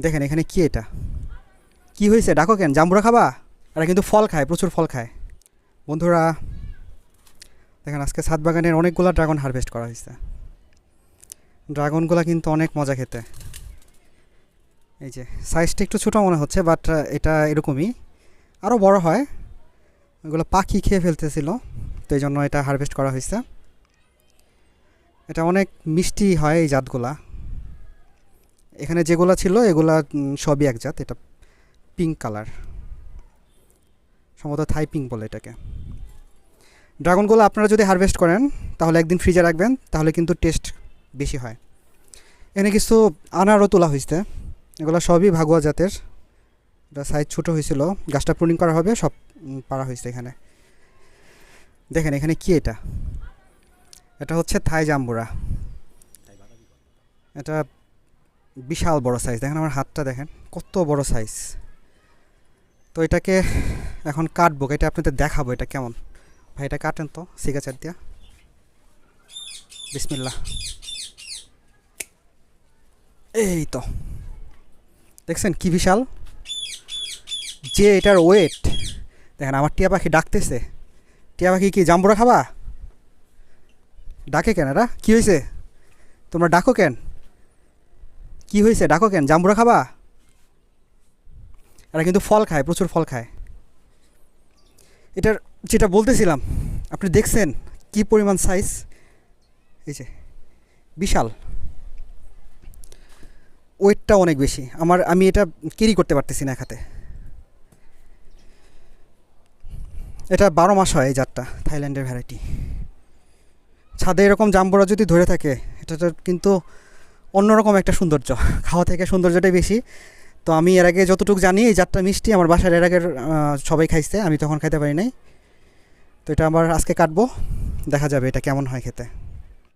দেখেন এখানে কি এটা? কি হয়েছে? ডাকো কেন? জাম্বুরা খাবা? এরা কিন্তু ফল খায়, প্রচুর ফল খায়। বন্ধুরা, দেখেন আজকে ছাদ বাগানের অনেকগুলো ড্রাগন হারভেস্ট করা হয়েছে। ড্রাগনগুলো কিন্তু অনেক মজা খেতে। এই যে, সাইজটা একটু ছোটো মনে হচ্ছে, বাট এটা এরকমই। আরও বড় হয়। এগুলো পাখি খেয়ে ফেলতেছিল, তো এই জন্য এটা হারভেস্ট করা হয়েছে। এটা অনেক মিষ্টি হয় এই জাতগুলা। এখানে যেগুলা ছিল, এগুলা সবই এক জাত। এটা পিঙ্ক কালার সম্ভবত থাই পিঙ্ক বলে এটাকে। ড্রাগনগুলো আপনারা যদি হারভেস্ট করেন, তাহলে একদিন ফ্রিজে রাখবেন, তাহলে কিন্তু টেস্ট বেশি হয়। এখানে কিছু আনারও তোলা হয়েছে এগুলো সবই ভাগুয়া জাতের। এটা সাইজ ছোটো হয়েছিল গাছটা প্রুনিং করা হবে, সব পারা হয়েছে এখানে। দেখেন, এখানে কি এটা? এটা হচ্ছে থাই জাম্বুরা। এটা বিশাল বড় সাইজ দেখেন আমার হাতটা দেখেন, কত বড় সাইজ তো এটাকে এখন কাটবো, এটা আপনাদের দেখাবো এটা কেমন। ভাই, এটা কাটেন তো সিগাচার দিয়া। বিসমিল্লা এই তো। দেখছেন কি বিশাল? যে এটার ওয়েট দেখেন আমার টিয়া পাখি ডাকতেছে। টিয়া পাখি কি জাম্বুরা খাবা? ডাকে কেন এরা? কী হয়েছে তোমরা ডাকো কেন? কি হয়েছে ডাকো কেন? জাম্বুরা খাবা? এরা কিন্তু ফল খায়, প্রচুর ফল খায়। এটার যেটা বলতেছিলাম, আপনি দেখছেন কি পরিমাণ সাইজ এই যে, বিশাল। ওয়েটটা অনেক বেশি। আমার, আমি এটা ক্যারি করতে পারতেছি না হাতে এটা বারো মাস হয় এই জাতটা, থাইল্যান্ডের ভ্যারাইটি ছাদে এরকম জাম্বুরা যদি ধরে থাকে, এটা কিন্তু অন্যরকম একটা সৌন্দর্য। খাওয়া থেকে সৌন্দর্যটাই বেশি। তো আমি এর আগে যতটুকু জানি, এই জাতটা মিষ্টি আমার বাসার এর আগের সবাই খাইছে, আমি তখন খাইতে পারি নাই। তো এটা আমার আজকে কাটবো, দেখা যাবে এটা কেমন হয় খেতে।